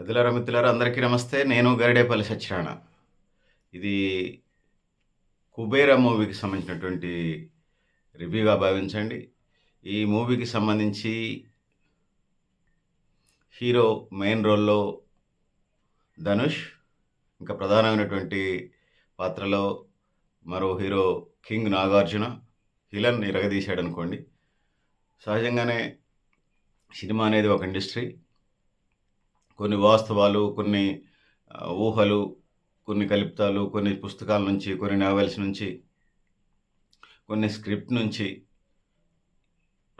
పెద్దలారా మిత్రులారా అందరికీ నమస్తే. నేను గరిడేపల్లి సత్యనారాయణ. ఇది కుబేర మూవీకి సంబంధించినటువంటి రివ్యూగా భావించండి. ఈ మూవీకి సంబంధించి హీరో మెయిన్ రోల్లో ధనుష్ ఇంకా ప్రధానమైనటువంటి పాత్రలో మరో హీరో కింగ్ నాగార్జున హిలన్ ఇరగదీశాడు అనుకోండి సహజంగానే సినిమా అనేది ఒక ఇండస్ట్రీ. కొన్ని వాస్తవాలు కొన్ని ఊహలు కొన్ని కల్పితాలు కొన్ని పుస్తకాల నుంచి కొన్ని నావెల్స్ నుంచి కొన్ని స్క్రిప్ట్ నుంచి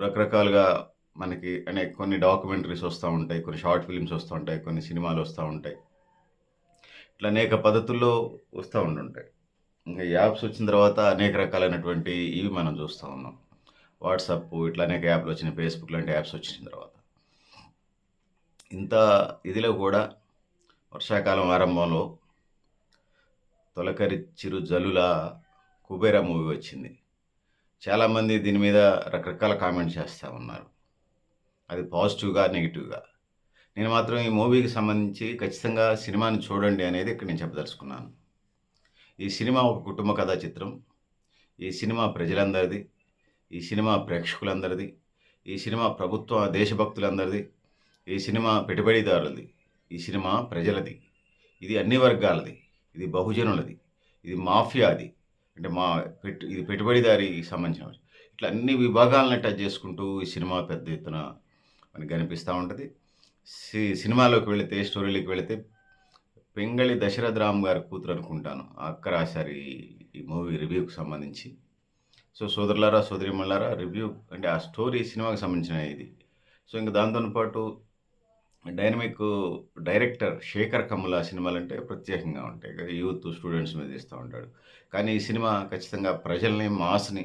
రకరకాలుగా మనకి అనే కొన్ని డాక్యుమెంటరీస్ వస్తూ ఉంటాయి కొన్ని షార్ట్ ఫిల్మ్స్ వస్తూ ఉంటాయి కొన్ని సినిమాలు వస్తూ ఉంటాయి. ఇట్లా అనేక పద్ధతుల్లో వస్తూ ఉంటుంటాయి ఇంకా యాప్స్ వచ్చిన తర్వాత అనేక రకాలైనటువంటి ఇవి మనం చూస్తూ ఉన్నాం. వాట్సాప్ ఇట్లా అనేక యాప్లు వచ్చినాయి ఫేస్బుక్ లాంటి యాప్స్ వచ్చిన తర్వాత. ఇంత ఇదిలో కూడా వర్షాకాలం ఆరంభంలో తొలకరి చిరు జలుల కుబేర మూవీ వచ్చింది. చాలామంది దీని మీద రకరకాల కామెంట్స్ చేస్తూ ఉన్నారు. అది పాజిటివ్గా నెగిటివ్గా. నేను మాత్రం ఈ మూవీకి సంబంధించి ఖచ్చితంగా సినిమాని చూడండి అనేది ఇక్కడ నేను చెప్పదలుచుకున్నాను. ఈ సినిమా ఒక కుటుంబ కథా చిత్రం. ఈ సినిమా ప్రజలందరిది. ఈ సినిమా ప్రేక్షకులందరిది. ఈ సినిమా ప్రభుత్వ దేశభక్తులందరిది. ఈ సినిమా పెట్టుబడిదారులది. ఈ సినిమా ప్రజలది. ఇది అన్ని వర్గాలది. ఇది బహుజనులది. ఇది మాఫియాది. అంటే మా పెట్టు ఇది పెట్టుబడిదారికి సంబంధించిన ఇట్లా అన్ని విభాగాలను టచ్ చేసుకుంటూ ఈ సినిమా పెద్ద ఎత్తున మనకి కనిపిస్తూ ఉంటుంది. సి సినిమాలోకి వెళితే స్టోరీలోకి వెళితే పెంగళి దశరథ రామ్ గారి కూతురు అనుకుంటాను. ఆ అక్క ఈ ఈ మూవీ రివ్యూకి సంబంధించి. సో సోదరులారా సోదరిమల్లారా రివ్యూ అంటే ఆ స్టోరీ సినిమాకి సంబంధించిన ఇది. సో ఇంకా దాంతో పాటు డైనమిక్ డైరెక్టర్ శేఖర్ కమ్ముల సినిమాలు అంటే ప్రత్యేకంగా ఉంటాయి. కదా యూత్ స్టూడెంట్స్ మీద తీస్తూ ఉంటాడు. కానీ ఈ సినిమా ఖచ్చితంగా ప్రజల్ని మాస్ని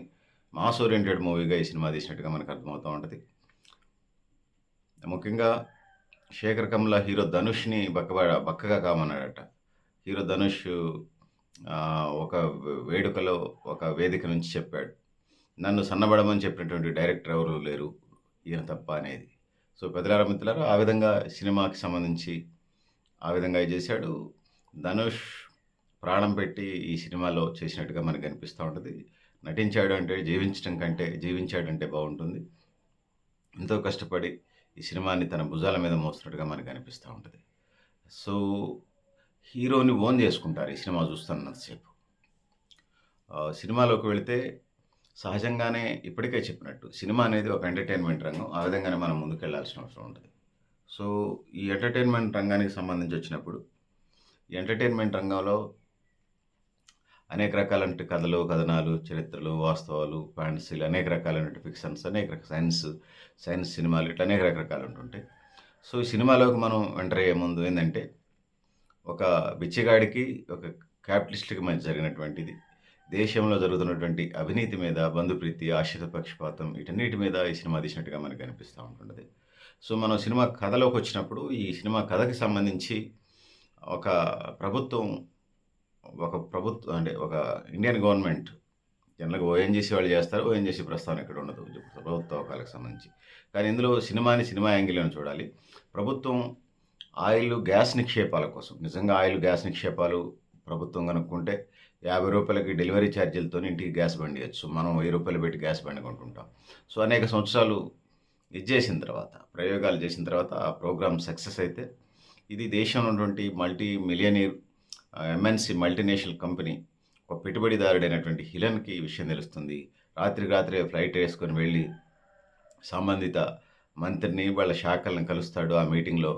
మాస్ ఓరియంటెడ్ మూవీగా ఈ సినిమా తీసినట్టుగా మనకు అర్థమవుతూ ఉంటుంది. ముఖ్యంగా శేఖర్ కమ్ముల హీరో ధనుష్ని బక్కబడ బక్కగా కామన్నాడట. హీరో ధనుష్ ఒక వేడుకలో ఒక వేదిక నుంచి చెప్పాడు. నన్ను సన్నబడమని చెప్పినటువంటి డైరెక్టర్ ఎవరు లేరు? ఈయన తప్ప అనేది. సో పెద్దలార మిత్రులారు ఆ విధంగా సినిమాకి సంబంధించి ఆ విధంగా చేశాడు. ధనుష్ ప్రాణం పెట్టి ఈ సినిమాలో చేసినట్టుగా మనకు అనిపిస్తూ ఉంటుంది. నటించాడు అంటే జీవించడం కంటే జీవించాడంటే బాగుంటుంది. ఎంతో కష్టపడి ఈ సినిమాని తన భుజాల మీద మోస్తున్నట్టుగా మనకు అనిపిస్తూ ఉంటుంది. సో హీరోని ఓన్ చేసుకుంటారు ఈ సినిమా చూస్తున్నంతసేపు. సినిమాలోకి వెళితే సహజంగానే ఇప్పటికే చెప్పినట్టు సినిమా అనేది ఒక ఎంటర్టైన్మెంట్ రంగం. ఆ విధంగానే మనం ముందుకు వెళ్ళాల్సిన అవసరం ఉంటుంది. సో ఈ ఎంటర్టైన్మెంట్ రంగానికి సంబంధించి వచ్చినప్పుడు ఈ ఎంటర్టైన్మెంట్ రంగంలో అనేక రకాలంటి కథలు కథనాలు చరిత్రలు వాస్తవాలు ఫ్యాంటసీలు అనేక రకాలైన ఫిక్షన్స్ అనేక రకాల సైన్స్ సైన్స్ సినిమాలు ఇట్లా అనేక రకరకాలు ఉంటుంటాయి సో ఈ సినిమాలోకి మనం ఎంటర్ అయ్యే ముందు ఏంటంటే ఒక బిచ్చగాడికి ఒక క్యాపిటలిస్ట్కి మధ్య జరిగినటువంటిది. దేశంలో జరుగుతున్నటువంటి అవినీతి మీద బంధుప్రీతి ఆశ్రిత పక్షపాతం వీటన్నిటి మీద ఈ సినిమా తీసినట్టుగా మనకు అనిపిస్తూ ఉంటుంది సో మనం సినిమా కథలోకి వచ్చినప్పుడు ఈ సినిమా కథకి సంబంధించి ఒక ప్రభుత్వం ఒక ప్రభుత్వం అంటే ఒక ఇండియన్ గవర్నమెంట్ జనరల్గా ఓఎన్జీసీ వాళ్ళు చేస్తారు ఓఎన్జీసీ ప్రస్తావన ఇక్కడ ఉండదు. ప్రభుత్వ అవకాలకు సంబంధించి. కానీ ఇందులో సినిమాని సినిమా యాంగిల్ని చూడాలి. ప్రభుత్వం ఆయిల్ గ్యాస్ నిక్షేపాల కోసం నిజంగా ఆయిల్ గ్యాస్ నిక్షేపాలు ప్రభుత్వం కనుక్కుంటే యాభై రూపాయలకి డెలివరీ ఛార్జీలతో ఇంటికి గ్యాస్ బండి ఇవ్వచ్చు మనం వెయ్యి రూపాయలు పెట్టి గ్యాస్ బండి కొంటుంటాం సో అనేక సంవత్సరాలు ఇది చేసిన తర్వాత ప్రయోగాలు చేసిన తర్వాత ఆ ప్రోగ్రామ్ సక్సెస్ అయితే ఇది దేశంలో ఉన్నటువంటి multi millionaire MNC multinational company ఒక పెట్టుబడిదారుడైనటువంటి హిలన్కి ఈ విషయం తెలుస్తుంది. రాత్రికి రాత్రే ఫ్లైట్ వేసుకొని వెళ్ళి సంబంధిత మంత్రిని వాళ్ళ శాఖలను కలుస్తాడు ఆ మీటింగ్లో.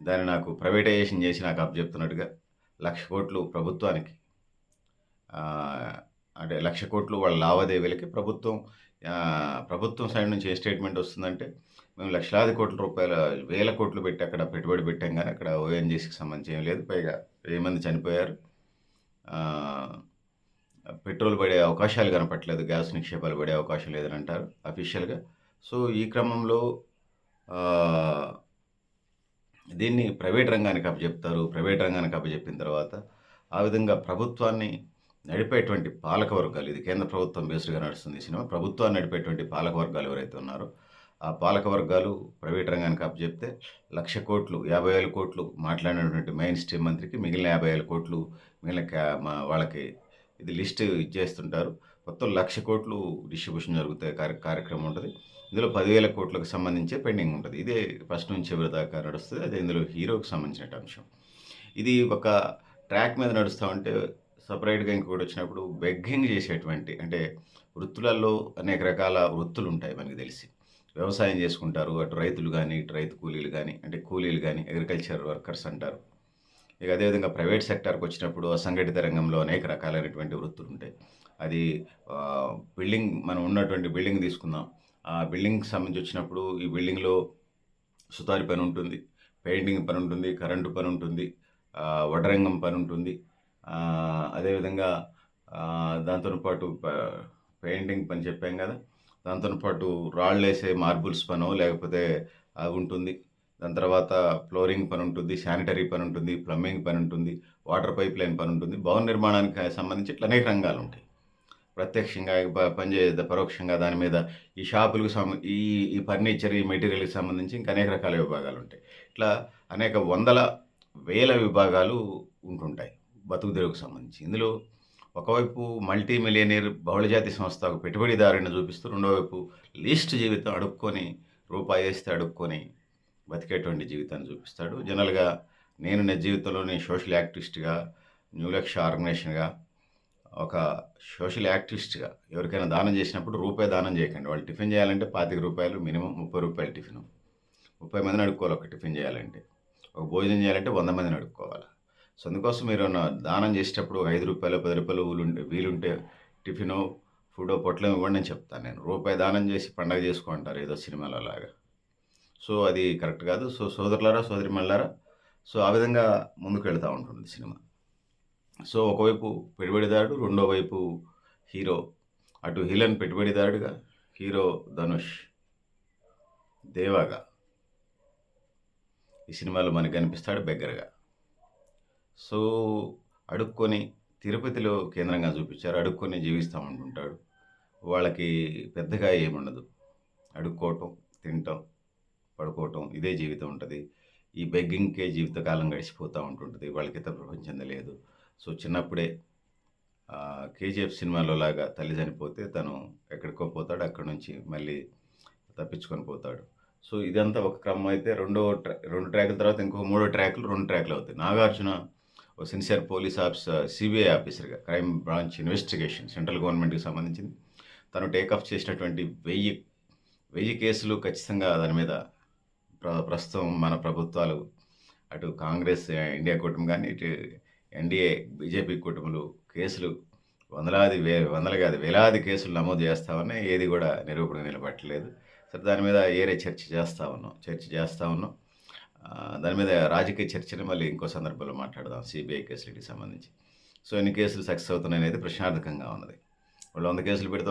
దాన్ని నాకు ప్రైవేటైజేషన్ చేసి నాకు అప్పచెప్తున్నట్టుగా లక్ష కోట్లు ప్రభుత్వానికి అంటే లక్ష కోట్లు వాళ్ళ లావాదేవీలకి ప్రభుత్వం ప్రభుత్వం సైడ్ నుంచి ఏ స్టేట్మెంట్ వస్తుందంటే మేము లక్షలాది కోట్ల రూపాయల వేల కోట్లు పెట్టి అక్కడ పెట్టుబడి పెట్టాం కానీ అక్కడ ఓఎన్జీసీకి సంబంధించి ఏం లేదు. పైగా వెయ్యి మంది చనిపోయారు? పెట్రోల్ పడే అవకాశాలు కనపట్లేదు గ్యాస్ నిక్షేపాలు పడే అవకాశం లేదని అంటారు అఫీషియల్గా. సో ఈ క్రమంలో దీన్ని ప్రైవేట్ రంగానికి అప్పచెప్తారు. ప్రైవేట్ రంగానికి అప్పచెప్పిన తర్వాత ఆ విధంగా ప్రభుత్వాన్ని నడిపేటువంటి పాలక వర్గాలు ఇది కేంద్ర ప్రభుత్వం బేస్డ్గా నడుస్తుంది ఈ సినిమా. ప్రభుత్వాన్ని నడిపేటువంటి పాలక వర్గాలు ఎవరైతే ఉన్నారో ఆ పాలక వర్గాలు ప్రైవేట్ రంగానికి అప్పచెప్తే లక్ష కోట్లు యాభై వేల కోట్లు మాట్లాడినటువంటి మెయిన్ స్ట్రీమ్ మంత్రికి మిగిలిన యాభై వేల కోట్లు మిగిలిన క్యా మా వాళ్ళకి ఇది లిస్ట్ ఇచ్చేస్తుంటారు. మొత్తం లక్ష కోట్లు డిస్ట్రిబ్యూషన్ జరుగుతాయి కార్య కార్యక్రమం ఉంటుంది. ఇందులో పదివేల కోట్లకు సంబంధించి పెండింగ్ ఉంటుంది. ఇదే ఫస్ట్ నుంచి చివరి దాకా నడుస్తుంది. అదే ఇందులో హీరోకి సంబంధించిన అంశం. ఇది ఒక ట్రాక్ మీద నడుస్తూ ఉంటే సపరేట్గా ఇంకొకటి వచ్చినప్పుడు బెగ్గింగ్ చేసేటువంటి అంటే వృత్తులలో అనేక రకాల వృత్తులు ఉంటాయి మనకి తెలిసి. వ్యవసాయం చేసుకుంటారు అటు రైతులు కానీ ఇటు రైతు కూలీలు కానీ అంటే కూలీలు కానీ అగ్రికల్చర్ వర్కర్స్ అంటారు. ఇక అదేవిధంగా ప్రైవేట్ సెక్టార్కి వచ్చినప్పుడు అసంఘటిత రంగంలో అనేక రకాలైనటువంటి వృత్తులు ఉంటాయి అది బిల్డింగ్ మనం ఉన్నటువంటి బిల్డింగ్ తీసుకుందాం. ఆ బిల్డింగ్కి సంబంధించి వచ్చినప్పుడు ఈ బిల్డింగ్లో సుతారి పని ఉంటుంది పెయింటింగ్ పని ఉంటుంది కరెంటు పని ఉంటుంది వడరంగం వడ్రంగం పని ఉంటుంది అదేవిధంగా దాంతోపాటు పెయింటింగ్ పని చెప్పాం కదా. దాంతోపాటు రాళ్ళు వేసే మార్బుల్స్ పను లేకపోతే అవి ఉంటుంది. దాని తర్వాత ఫ్లోరింగ్ పని ఉంటుంది శానిటరీ పని ఉంటుంది ప్లంబింగ్ పని ఉంటుంది వాటర్ పైప్ లైన్ పని ఉంటుంది. భవన నిర్మాణానికి సంబంధించి ఇట్లా అనేక రంగాలు ఉంటాయి. ప్రత్యక్షంగా పనిచే పరోక్షంగా దాని మీద ఈ షాపులకు సం ఈ ఈ ఫర్నిచర్ ఈ మెటీరియల్కి సంబంధించి ఇంకా అనేక రకాల విభాగాలు ఉంటాయి. ఇట్లా అనేక వందల వేల విభాగాలు ఉంటుంటాయి. బతుకు సంబంధించి. ఇందులో ఒకవైపు మల్టీ మిలియనీర్ బహుళజాతి సంస్థ ఒక పెట్టుబడిదారుని చూపిస్తూ రెండో వైపు లీస్ట్ జీవితం అడుక్కొని రూపాయి వేస్తే అడుక్కొని బతికేటువంటి జీవితాన్ని చూపిస్తాడు. జనరల్గా నేను నా జీవితంలోని సోషల్ యాక్టివిస్ట్గా న్యూ లక్ష ఆర్గనైజేషన్గా ఒక సోషల్ యాక్టివిస్ట్గా ఎవరికైనా దానం చేసినప్పుడు రూపాయి దానం చేయకండి. వాళ్ళు టిఫిన్ చేయాలంటే పాతిక రూపాయలు మినిమం ముప్పై రూపాయలు టిఫిన్. ముప్పై మందిని అడుక్కోవాలి ఒక టిఫిన్ చేయాలంటే. ఒక భోజనం చేయాలంటే వంద మందిని అడుక్కోవాలి. సో అందుకోసం మీరు దానం చేసేటప్పుడు ఐదు రూపాయలు పది రూపాయలు వీలుంటే వీలుంటే టిఫినో ఫుడో పొట్లం ఇవ్వండి అని చెప్తాను నేను. రూపాయి దానం చేసి పండగ చేసుకుంటారు ఏదో సినిమాలో లాగా. సో అది కరెక్ట్ కాదు. సో సోదరులారా సోదరి మళ్ళారా సో ఆ విధంగా ముందుకు వెళ్తూ ఉంటుంది సినిమా. సో ఒకవైపు పెట్టుబడిదారుడు రెండో వైపు హీరో. అటు హిలన్ పెట్టుబడిదారుడుగా హీరో ధనుష్ దేవాగా. ఈ సినిమాలో మనకు కనిపిస్తాడు బెగ్గరగా. సో అడుక్కొని తిరుపతిలో కేంద్రంగా చూపించారు. అడుక్కొని జీవిస్తూ ఉంటుంటాడు వాళ్ళకి పెద్దగా ఏముండదు. అడుక్కోవటం తినటం పడుకోవటం ఇదే జీవితం ఉంటుంది. ఈ బెగ్గింగ్కే జీవితకాలం గడిచిపోతూ ఉంటుంటుంది. వాళ్ళకి ఇతర ప్రపంచం తెలియదు. సో చిన్నప్పుడే కేజీఎఫ్ సినిమాలో లాగా తల్లి చనిపోతే తను ఎక్కడికో పోతాడు. అక్కడ నుంచి మళ్ళీ తప్పించుకొని పోతాడు. సో ఇదంతా ఒక క్రమం అయితే రెండో ట్రా రెండు ట్రాకుల తర్వాత ఇంకో మూడో ట్రాకులు రెండు ట్రాకులు అవుతాయి. Nagarjuna sincere police officer CBI ఆఫీసర్గా క్రైమ్ బ్రాంచ్ ఇన్వెస్టిగేషన్ సెంట్రల్ గవర్నమెంట్కి సంబంధించింది. తను టేకఫ్ చేసినటువంటి వెయ్యి వెయ్యి కేసులు ఖచ్చితంగా దాని మీద ప్ర ప్రస్తుతం మన ప్రభుత్వాలు అటు కాంగ్రెస్ ఇండియా కూటమి కానీ ఇటు ఎన్డీఏ బీజేపీ కూటములు కేసులు వందలాది వే వందలు కాదు వేలాది కేసులు నమోదు చేస్తా ఉన్నాయి. ఏది కూడా నిరూపణ నిలబట్టలేదు. సరే దాని మీద ఏరే చర్చ చేస్తూ ఉన్నాం చర్చ చేస్తూ ఉన్నాం. దాని మీద రాజకీయ చర్చని మళ్ళీ ఇంకో సందర్భంలో మాట్లాడదాం సిబిఐ కేసులకి సంబంధించి. సో ఎన్ని కేసులు సక్సెస్ అవుతున్నాయి అనేది ప్రశ్నార్థకంగా ఉన్నది. వాళ్ళు వంద కేసులు పెడితే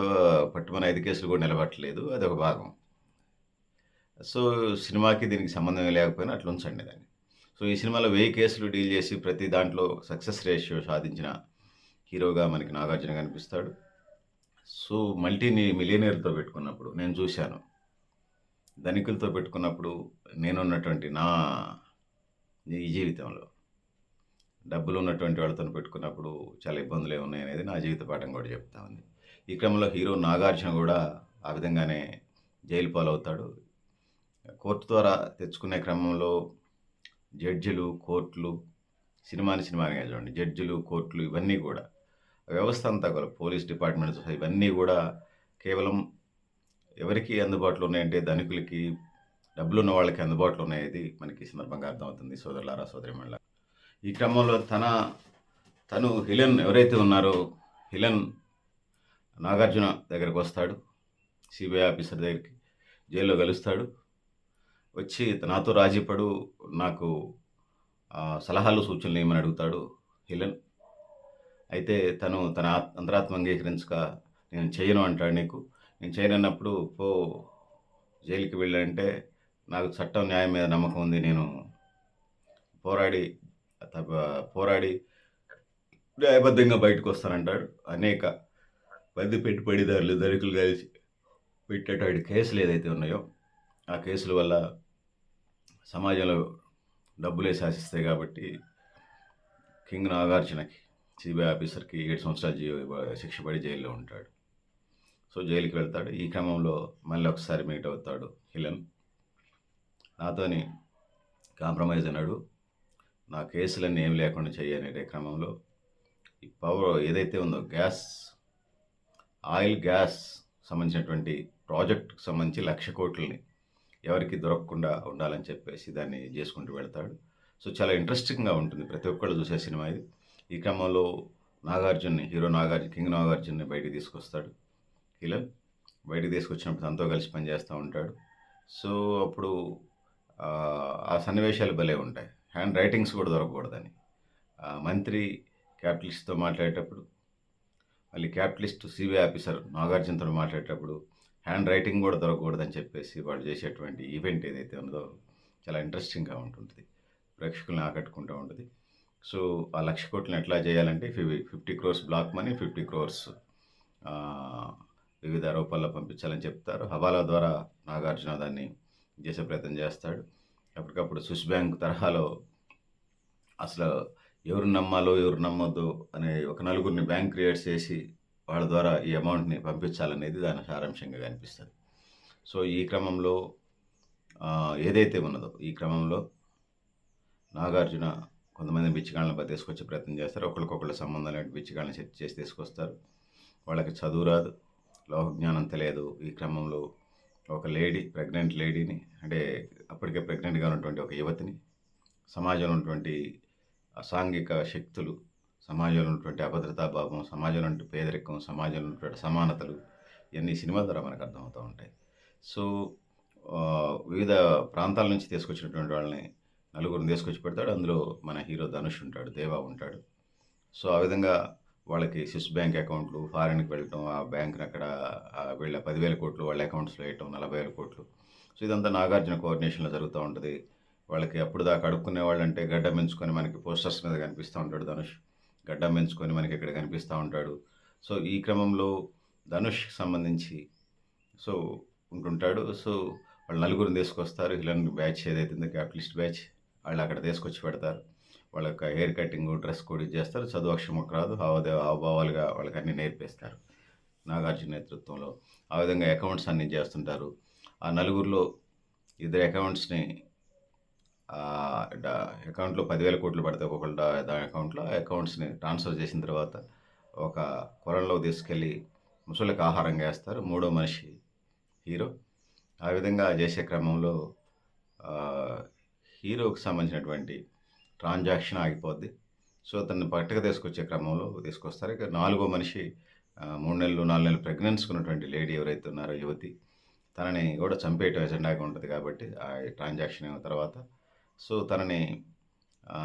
పట్టుమని ఐదు కేసులు కూడా నిలబట్టలేదు అది ఒక భాగం. సో సినిమాకి దీనికి సంబంధం లేకపోయినా అట్లా ఉంచండి దాన్ని. సో ఈ సినిమాలో వెయ్యి కేసులు డీల్ చేసి ప్రతి దాంట్లో సక్సెస్ రేషియో సాధించిన హీరోగా మనకి నాగార్జున కనిపిస్తాడు. సో మల్టీని మిలియనీర్తో పెట్టుకున్నప్పుడు నేను చూశాను. ధనికులతో పెట్టుకున్నప్పుడు నేనున్నటువంటి నా ఈ జీవితంలో డబ్బులు ఉన్నటువంటి వాళ్ళతో పెట్టుకున్నప్పుడు చాలా ఇబ్బందులు ఏమున్నాయి అనేది నా జీవిత పాఠం కూడా చెప్తా ఉంది. ఈ క్రమంలో హీరో నాగార్జున కూడా ఆ విధంగానే జైలు పాలవుతాడు. కోర్టు ద్వారా తెచ్చుకునే క్రమంలో జడ్జిలు కోర్టులు సినిమాని సినిమానిగా చూడండి జడ్జిలు కోర్టులు ఇవన్నీ కూడా వ్యవస్థ అంతా కూడా పోలీస్ డిపార్ట్మెంట్స్ ఇవన్నీ కూడా కేవలం ఎవరికి అందుబాటులో ఉన్నాయంటే ధనికులకి డబ్బులు ఉన్న వాళ్ళకి అందుబాటులో ఉన్నాయది మనకి ఈ సందర్భంగా అర్థమవుతుంది. సోదరులారా సోదరిమణుల ఈ క్రమంలో తన తను హిలన్ ఎవరైతే ఉన్నారో హిలన్ నాగార్జున దగ్గరకు వస్తాడు. సిబిఐ ఆఫీసర్ దగ్గరికి జైల్లో కలుస్తాడు వచ్చి నాతో రాజీపడు నాకు సలహాలు సూచనలు ఏమని అడుగుతాడు హిలన్. అయితే తను తన ఆత్- అంతరాత్మ అంగీకరించక నేను చేయను అంటాడు నీకు. నేను చేయనన్నప్పుడు పో జైలుకి వెళ్ళంటే నాకు చట్టం న్యాయం మీద నమ్మకం ఉంది. నేను పోరాడి తప్ప- పోరాడి న్యాయబద్ధంగా బయటకు వస్తానంటాడు. అనేక మంది పెట్టుబడిదారులు ధనికులు కలిసి పెట్టేటువంటి కేసులు ఏదైతే ఉన్నాయో ఆ కేసుల వల్ల సమాజంలో డబ్బులే శాసిస్తాయి కాబట్టి కింగ్ నాగార్జునకి సిబిఐ ఆఫీసర్కి ఏడు సంవత్సరాలు శిక్ష పడి జైల్లో ఉంటాడు. సో జైలుకి వెళ్తాడు. ఈ క్రమంలో మళ్ళీ ఒకసారి మీట్ అవుతాడు హిలన్. నాతోని కాంప్రమైజ్ అన్నాడు. నా కేసులన్నీ ఏం లేకుండా చేయనే క్రమంలో. ఈ పవర్ ఏదైతే ఉందో గ్యాస్ ఆయిల్ గ్యాస్ సంబంధించినటువంటి ప్రాజెక్ట్కి సంబంధించి లక్ష కోట్లని ఎవరికి దొరకకుండా ఉండాలని చెప్పేసి దాన్ని చేసుకుంటూ వెళ్తాడు. సో చాలా ఇంట్రెస్టింగ్గా ఉంటుంది ప్రతి ఒక్కళ్ళు చూసే సినిమా ఇది. ఈ క్రమంలో నాగార్జున్ని హీరో నాగార్జున కింగ్ నాగార్జున్ని బయటికి తీసుకొస్తాడు. హిలల్ బయటికి తీసుకొచ్చినప్పుడు తనతో కలిసి పనిచేస్తూ ఉంటాడు. సో అప్పుడు ఆ, సన్నివేశాలు భలే ఉంటాయి. హ్యాండ్ రైటింగ్స్ కూడా దొరకకూడదని. మంత్రి క్యాపిటలిస్ట్తో మాట్లాడేటప్పుడు మళ్ళీ క్యాపిటలిస్ట్ సిబిఐ ఆఫీసర్ నాగార్జునతో మాట్లాడేటప్పుడు హ్యాండ్ రైటింగ్ కూడా దొరకకూడదని చెప్పేసి వాళ్ళు చేసేటువంటి ఈవెంట్ ఏదైతే ఉందో చాలా ఇంట్రెస్టింగ్గా ఉంటుంది ప్రేక్షకులను ఆకట్టుకుంటూ ఉంటుంది. సో ఆ లక్ష కోట్లను ఎట్లా చేయాలంటే fifty crores black money fifty crores వివిధ రూపాల్లో పంపించాలని చెప్తారు. హవాలా ద్వారా నాగార్జున దాన్ని చేసే ప్రయత్నం చేస్తాడు. ఎప్పటికప్పుడు స్విస్ బ్యాంక్ తరహాలో అసలు ఎవరు నమ్మాలో ఎవరు నమ్మొద్దు అనే ఒక నలుగురిని బ్యాంక్ క్రియేట్ చేసి వాళ్ళ ద్వారా ఈ అమౌంట్ని పంపించాలనేది దాని సారాంశంగా కనిపిస్తుంది. సో ఈ క్రమంలో ఏదైతే ఉన్నదో ఈ క్రమంలో నాగార్జున కొంతమంది బిచ్చిగాళ్ళని తీసుకొచ్చే ప్రయత్నం చేస్తారు. ఒకరికొకళ్ళ సంబంధం లేని బిచ్చిగాళ్ళని సెట్ చేసి తీసుకొస్తారు. వాళ్ళకి చదువు రాదు. లోక జ్ఞానం తెలియదు. ఈ క్రమంలో ఒక లేడీ ప్రెగ్నెంట్ లేడీని అంటే అప్పటికే ప్రెగ్నెంట్గా ఉన్నటువంటి ఒక యువతిని సమాజంలో ఉన్నటువంటి అసాంఘిక శక్తులు సమాజంలో ఉన్నటువంటి అభద్రతా భావం సమాజంలో ఉన్నటువంటి పేదరికం సమాజంలో ఉన్నటువంటి సమానతలు ఇవన్నీ సినిమా ద్వారా మనకు అర్థమవుతూ ఉంటాయి. సో వివిధ ప్రాంతాల నుంచి తీసుకొచ్చినటువంటి వాళ్ళని నలుగురిని తీసుకొచ్చి పెడతాడు. అందులో మన హీరో ధనుష్ ఉంటాడు దేవా ఉంటాడు. సో ఆ విధంగా వాళ్ళకి స్విస్ బ్యాంక్ అకౌంట్లు ఫారిన్కి వెళ్ళటం ఆ బ్యాంక్ని అక్కడ వీళ్ళ పదివేల కోట్లు వాళ్ళ అకౌంట్స్లో వేయటం నలభై వేల కోట్లు. సో ఇదంతా నాగార్జున కోఆర్డినేషన్లో జరుగుతూ ఉంటుంది. వాళ్ళకి అప్పుడు దాకా అడుక్కునే వాళ్ళంటే గడ్డ మెంచుకొని మనకి పోస్టర్స్ మీద కనిపిస్తూ ఉంటాడు ధనుష్. గడ్డ మెంచుకొని మనకి ఇక్కడ కనిపిస్తూ ఉంటాడు. సో ఈ క్రమంలో ధనుష్కి సంబంధించి సో ఉంటుంటాడు. సో వాళ్ళు నలుగురిని తీసుకొస్తారు. హిలన్ బ్యాచ్ ఏదైతే క్యాపిటలిస్ట్ బ్యాచ్ వాళ్ళు అక్కడ తీసుకొచ్చి పెడతారు. వాళ్ళ యొక్క హెయిర్ కటింగ్ డ్రెస్ కోడ్ ఇది చేస్తారు. చదువు అక్షమకు రాదు. హావదే హావభావాలుగా వాళ్ళకి అన్ని నేర్పిస్తారు నాగార్జున నేతృత్వంలో. ఆ విధంగా అకౌంట్స్ అన్ని చేస్తుంటారు. ఆ నలుగురిలో ఇద్దరు అకౌంట్స్ని అకౌంట్లో పదివేల కోట్లు పడితే ఒక్కొక్కళ్ళ దాని అకౌంట్లో ఆ అకౌంట్స్ని ట్రాన్స్ఫర్ చేసిన తర్వాత ఒక పొలంలో తీసుకెళ్ళి ముసలికి ఆహారంగా వేస్తారు. మూడో మనిషి హీరో. ఆ విధంగా చేసే క్రమంలో హీరోకి సంబంధించినటువంటి ట్రాన్సాక్షన్ ఆగిపోద్ది. సో తనని పట్టుక తీసుకొచ్చే క్రమంలో తీసుకొస్తారు. ఇక నాలుగో మనిషి మూడు నెలలు నాలుగు నెలలు ప్రెగ్నెన్సీ ఉన్నటువంటి లేడీ ఎవరైతే ఉన్నారో యువతి తనని కూడా చంపేయటం ఎజెండాగా ఉంటుంది కాబట్టి ఆ ట్రాన్సాక్షన్ అయిన తర్వాత. సో తనని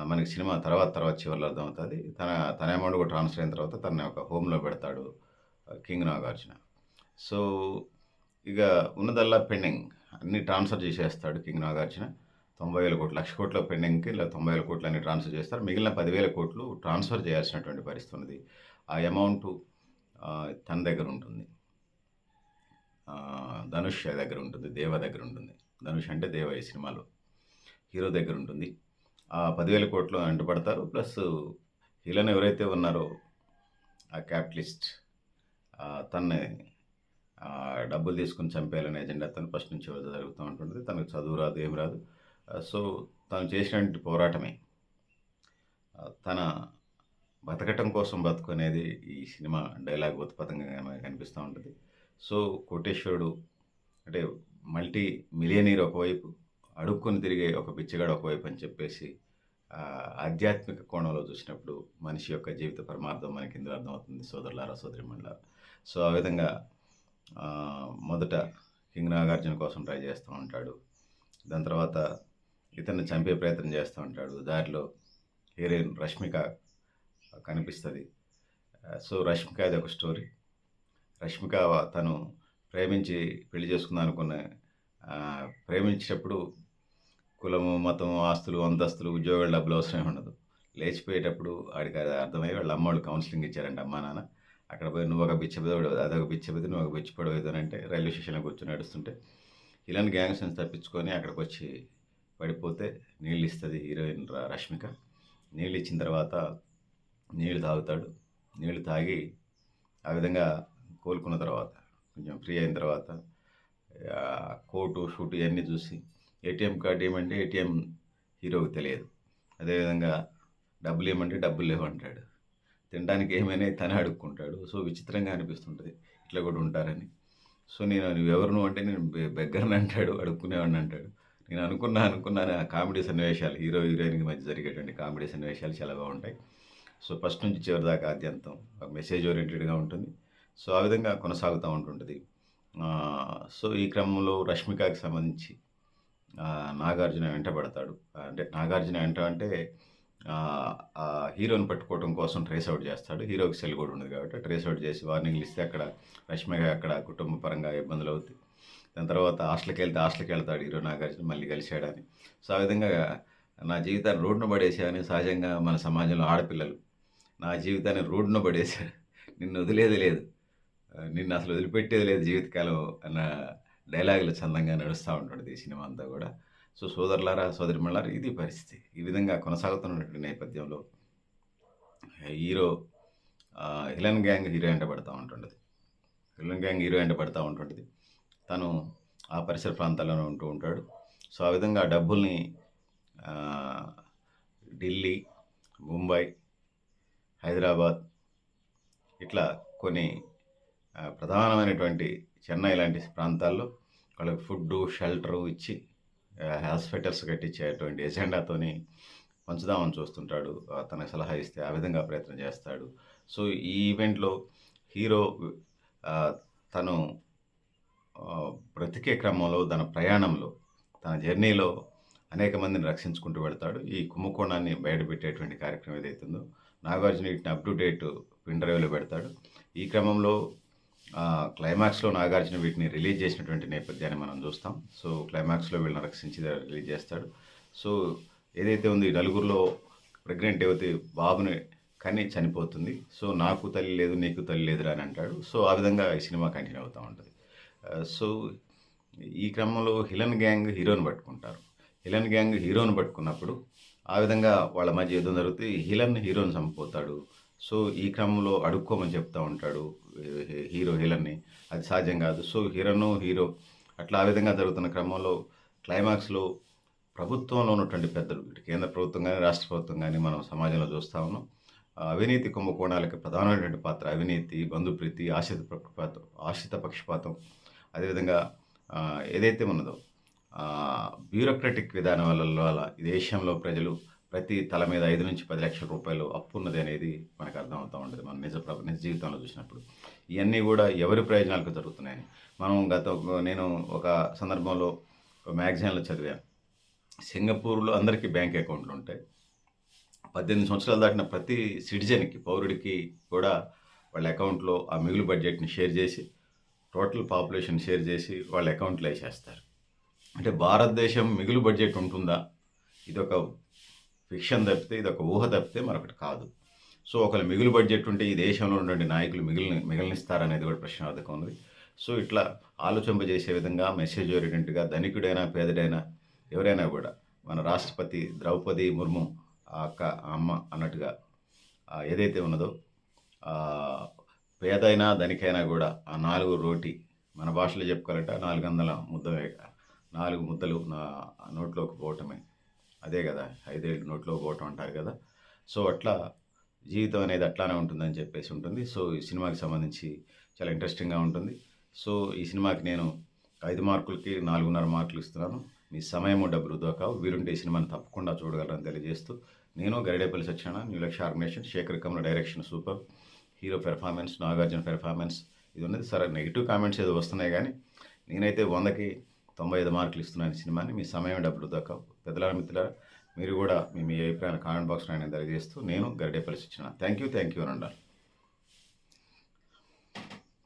మనకి సినిమా తర్వాత తర్వాత చివరిలో అర్థమవుతుంది. తన తన అమౌంట్ కూడా ట్రాన్స్ఫర్ అయిన తర్వాత తనని ఒక హోమ్లో పెడతాడు కింగ్ నాగార్జున. సో ఇక ఉన్నదల్లా పెండింగ్ అన్ని ట్రాన్స్ఫర్ చేసేస్తాడు కింగ్ నాగార్జున. తొంభై వేల కోట్లు లక్ష కోట్ల పెండింగ్కి ఇలా తొంభై వేల కోట్లు అన్ని ట్రాన్స్ఫర్ చేస్తారు. మిగిలిన పదివేల కోట్లు ట్రాన్స్ఫర్ చేయాల్సినటువంటి పరిస్థితి ఉన్నది. ఆ అమౌంట్ తన దగ్గర ఉంటుంది. ధనుష్ దగ్గర ఉంటుంది దేవ దగ్గర ఉంటుంది. ధనుష్ అంటే దేవ ఈ సినిమాలో. హీరో దగ్గర ఉంటుంది. ఆ పదివేల కోట్లు అంటుపడతారు. ప్లస్ హీరోని ఎవరైతే ఉన్నారో ఆ క్యాపిటలిస్ట్ తన్ని డబ్బులు తీసుకుని చంపేయాలనే ఎజెండా తను ఫస్ట్ నుంచి జరుగుతూ ఉంటుంది తనకు చదువు రాదు ఏం రాదు. సో తను చేసినటువంటి పోరాటమే. తన బతకటం కోసం బతుకునేది ఈ సినిమా డైలాగ్ ఉత్పత్తంగా కనిపిస్తూ ఉంటుంది. సో కోటేశ్వరుడు అంటే మల్టీ మిలియనీర్ ఒకవైపు అడుక్కొని తిరిగే ఒక బిచ్చగాడు ఒకవైపు అని చెప్పేసి ఆధ్యాత్మిక కోణంలో చూసినప్పుడు మనిషి యొక్క జీవిత పరమార్థం మనకి ఇందులో అర్థమవుతుంది? సోదరులారా సోదరిమణులారా? సో ఆ విధంగా మొదట కింగ్ నాగార్జున కోసం ట్రై చేస్తూ ఉంటాడు. దాని తర్వాత ఇతన్ని చంపే ప్రయత్నం చేస్తూ ఉంటాడు. దారిలో హీరోయిన్ రష్మిక కనిపిస్తుంది. సో రష్మిక అది ఒక స్టోరీ. రష్మిక తను ప్రేమించి పెళ్ళి చేసుకుందాం అనుకున్న ప్రేమించేటప్పుడు కులము మతము ఆస్తులు అంతస్తులు ఉద్యోగాలు డబ్బులు అవసరం ఉండదు. లేచిపోయేటప్పుడు ఆడికి అది అర్థమై వాళ్ళ అమ్మవాళ్ళు కౌన్సిలింగ్ ఇచ్చారంట. అమ్మా నాన్న అక్కడ పోయి నువ్వు ఒక బిచ్చపదవుడు అదొక బిచ్చపది నువ్వు ఒక బిచ్చపడవు అని అంటే రైల్వే స్టేషన్లో కూర్చొని నడుస్తుంటే ఇలాంటి గ్యాంగ్స్ నుంచి తప్పించుకొని అక్కడికి వచ్చి పడిపోతే నీళ్ళు ఇస్తుంది హీరోయిన్ ర- రష్మిక. నీళ్ళు ఇచ్చిన తర్వాత నీళ్ళు తాగుతాడు. నీళ్ళు తాగి ఆ విధంగా కోలుకున్న తర్వాత కొంచెం ఫ్రీ అయిన తర్వాత కోటు షూట్ ఇవన్నీ చూసి ఏటీఎం కార్డు ఏమంటే ఏటీఎం హీరోకి తెలియదు. అదేవిధంగా డబ్బులు ఏమంటే డబ్బులు లేవంటాడు. తినడానికి ఏమైనా తనే అడుక్కుంటాడు. సో విచిత్రంగా అనిపిస్తుంటుంది. ఇట్లా కూడా ఉంటారని. సో నేను ఎవరును అంటే నేను బె- బెగ్గర్ని అంటాడు అడుక్కునేవాడిని అంటాడు. నేను అనుకున్నా అనుకున్నాను ఆ కామెడీ సన్నివేశాలు హీరో హీరోయిన్కి మధ్య జరిగేటువంటి కామెడీ సన్నివేశాలు చాలా బాగుంటాయి. సో ఫస్ట్ నుంచి చివరి దాకా ఆద్యంతం ఒక మెసేజ్ ఓరియంటెడ్గా ఉంటుంది. సో ఆ విధంగా కొనసాగుతూ ఉంటుంటుంది. సో ఈ క్రమంలో రష్మికకి సంబంధించి నాగార్జున వెంటబడతాడు అంటే నాగార్జున వెంట అంటే ఆ హీరోని పట్టుకోవడం కోసం ట్రేస్ అవుట్ చేస్తాడు. హీరోకి సెల్ కూడా ఉండదు కాబట్టి ట్రేస్ అవుట్ చేసి వార్నింగ్లు ఇస్తే అక్కడ రష్మిక అక్కడ కుటుంబ పరంగా ఇబ్బందులు అవుతాయి దాని తర్వాత హాస్టల్కి వెళ్తే హాస్టల్కి వెళ్తాడు హీరో నాగార్జున మళ్ళీ కలిశాడని. సో ఆ విధంగా నా జీవితాన్ని రోడ్డున పడేసాయని సహజంగా మన సమాజంలో ఆడపిల్లలు. నా జీవితాన్ని రోడ్డున పడేశాడు నిన్ను వదిలేది లేదు. నిన్ను అసలు వదిలిపెట్టేది లేదు జీవితకాలం అన్న డైలాగులు చందంగా నడుస్తూ ఉంటాడు ఈ సినిమా అంతా కూడా. సో సోదరులారా సోదరిమల్లారా ఇది పరిస్థితి. ఈ విధంగా కొనసాగుతున్నటువంటి నేపథ్యంలో హీరో హిలన్ గ్యాంగ్ హీరో వెంట పడుతూ ఉంటుండదు. హిలన్ గ్యాంగ్ హీరో వెంట పడుతూ ఉంటుంటుంది తను ఆ పరిసర ప్రాంతాల్లోనే ఉంటూ ఉంటాడు. సో ఆ విధంగా డబ్బుల్ని ఢిల్లీ ముంబై హైదరాబాద్ ఇట్లా కొన్ని ప్రధానమైనటువంటి చెన్నై లాంటి ప్రాంతాల్లో వాళ్ళకి ఫుడ్ షెల్టరు ఇచ్చి హాస్పిటల్స్ కట్టించేటువంటి ఎజెండాతోని పంచుదామని చూస్తుంటాడు. తనకు సలహా ఇస్తే ఆ విధంగా ప్రయత్నం చేస్తాడు. సో ఈ ఈవెంట్లో హీరో తను బ్రతికే క్రమంలో తన ప్రయాణంలో తన జర్నీలో అనేక మందిని రక్షించుకుంటూ వెళ్తాడు. ఈ కుంభకోణాన్ని బయటపెట్టేటువంటి కార్యక్రమం ఏదైతుందో నాగార్జున వీటిని అప్ టు డేట్ ఇంటర్వ్యూలో పెడతాడు. ఈ క్రమంలో క్లైమాక్స్లో నాగార్జున వీటిని రిలీజ్ చేసినటువంటి నేపథ్యాన్ని మనం చూస్తాం. సో క్లైమాక్స్లో వీళ్ళని రక్షించి రిలీజ్ చేస్తాడు. సో ఏదైతే ఉంది నలుగురిలో ప్రెగ్నెంట్ యువతి బాబుని కానీ చనిపోతుంది. సో నాకు తల్లి లేదు నీకు తల్లి లేదురా అని అంటాడు. సో ఆ విధంగా ఈ సినిమా కంటిన్యూ అవుతూ ఉంటుంది. Uh, సో ఈ క్రమంలో హిలన్ గ్యాంగ్ హీరోని పట్టుకుంటారు. హిలన్ గ్యాంగ్ హీరోని పట్టుకున్నప్పుడు ఆ విధంగా వాళ్ళ మధ్య యుద్ధం జరుగుతుంది. హిలన్ హీరోని చంపిపోతాడు సో ఈ క్రమంలో అడుక్కోమని చెప్తా ఉంటాడు uh, హీరో హిలన్ని అది సాధ్యం కాదు. సో హీరోను హీరో అట్లా ఆ విధంగా జరుగుతున్న క్రమంలో క్లైమాక్స్లో ప్రభుత్వంలో ఉన్నటువంటి పెద్దలు కేంద్ర ప్రభుత్వం కానీ రాష్ట్ర ప్రభుత్వం కానీ మనం సమాజంలో చూస్తూ ఉన్నాం. Uh, అవినీతి కుంభకోణాలకి ప్రధానమైనటువంటి పాత్ర అవినీతి బంధుప్రీతి ఆశ్రిత పక్షపాతం ఆశ్రిత పక్షపాతం అదేవిధంగా ఏదైతే ఉన్నదో బ్యూరోక్రటిక్ విధానం వల్ల ఈ దేశంలో ప్రజలు ప్రతి తల మీద ఐదు నుంచి పది లక్షల రూపాయలు అప్పు ఉన్నది అనేది మనకు అర్థమవుతూ ఉంటుంది మన నిజ నిజ జీవితంలో చూసినప్పుడు. ఇవన్నీ కూడా ఎవరి ప్రయోజనాలకు జరుగుతున్నాయని. మనం గత నేను ఒక సందర్భంలో మ్యాగజైన్లో చదివాను. సింగపూర్లో అందరికీ బ్యాంక్ అకౌంట్లు ఉంటాయి. పద్దెనిమిది సంవత్సరాలు దాటిన ప్రతి సిటిజన్కి పౌరుడికి కూడా వాళ్ళ అకౌంట్లో ఆ మిగులు బడ్జెట్ని షేర్ చేసి టోటల్ పాపులేషన్ షేర్ చేసి వాళ్ళ అకౌంట్లో వేసేస్తారు. అంటే భారతదేశం మిగులు బడ్జెట్ ఉంటుందా? ఇదొక ఫిక్షన్ తప్పితే ఇది ఒక ఊహ తప్పితే మరొకటి కాదు. సో ఒకవేళ మిగులు బడ్జెట్ ఉంటే ఈ దేశంలో ఉన్నటువంటి నాయకులు మిగిలిన మిగిలినిస్తారనేది కూడా ప్రశ్నార్థకం ఉంది. సో ఇట్లా ఆలోచింపజేసే విధంగా మెసేజ్ ఓరియంటెడ్గా ధనికుడైనా పేదడైనా ఎవరైనా కూడా మన రాష్ట్రపతి ద్రౌపది ముర్ము ఆ అక్క అమ్మ అన్నట్టుగా ఏదైతే ఉన్నదో పేదైనా ధనికైనా కూడా ఆ నాలుగు రోటి మన భాషలో చెప్పుకోవాలంటే నాలుగు వందల ముద్ద నాలుగు ముద్దలు నా నోట్లోకి పోవటమే. అదే కదా ఐదేళ్ళు నోట్లోకి పోవటం అంటారు కదా. సో అట్లా జీవితం అనేది అట్లానే ఉంటుందని చెప్పేసి ఉంటుంది. సో ఈ సినిమాకి సంబంధించి చాలా ఇంట్రెస్టింగ్గా ఉంటుంది. సో ఈ సినిమాకి నేను ఐదు మార్కులకి నాలుగున్నర మార్కులు ఇస్తున్నాను. మీ సమయము డబ్బులు దోకావు వీరుంటే ఈ సినిమాని తప్పకుండా చూడగలరని తెలియజేస్తూ నేను Garidepalli సత్యన new Lakshya organisation Sekhar Kammula direction super. Hero performance Nagarjuna performance ఇది ఉన్నది. సరే నెగిటివ్ కామెంట్స్ ఏదో వస్తున్నాయి కానీ నేనైతే వందకి తొంభై ఐదు మార్కులు ఇస్తున్నాను ఈ సినిమాని మీ సమయం డబ్బులు దక్క పెద్దల మిత్రుల మీరు కూడా మీ మీ అభిప్రాయాన్ని కామెంట్ బాక్స్ నేను తెలియజేస్తూ నేను Garidepalli Satyana thank you thank you అని ఉండాలి.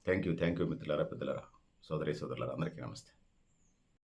థ్యాంక్ యూ థ్యాంక్ యూ మిత్రులారా పెద్దలారా సోదరి సోదరులారా అందరికీ నమస్తే.